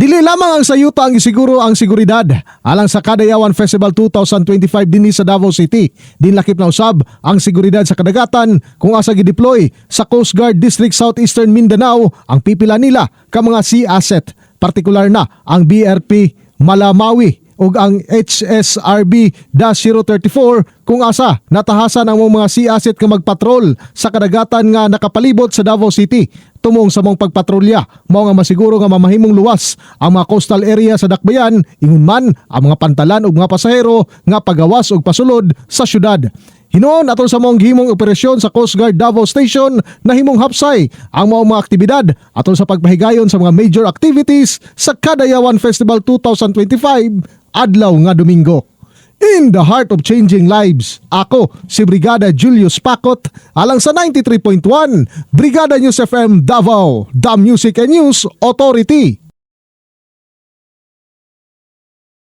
Dili lamang ang sayuta ang isiguro ang seguridad alang sa Kadayawan Festival 2025 dinhi sa Davao City. Dinlakip na usab ang seguridad sa kadagatan kung asa gideploy sa Coast Guard District Southeastern Mindanao ang pipila nila ka mga sea asset, partikular na ang BRP Malamawi ug ang HSRB-034 kung asa natahasan ang mga sea asset nga magpatrol sa kadagatan nga nakapalibot sa Davao City. Tumong sa mong pagpatrolya mao nga masiguro nga mamahimong luwas ang mga coastal area sa Dakbayan ingon man ang mga pantalan ug mga pasahero nga pagawas ug pasulod sa syudad Hinoon atol sa mong gihimong operasyon sa Coast Guard Davao Station na himong hapsay ang mao mga aktibidad atol sa pagpahigayon sa mga major activities sa Kadayawan Festival 2025 adlaw nga Domingo. In the heart of changing lives, ako si Brigada Julius Pakot alang sa 93.1 Brigada News FM Davao, The Music and News Authority.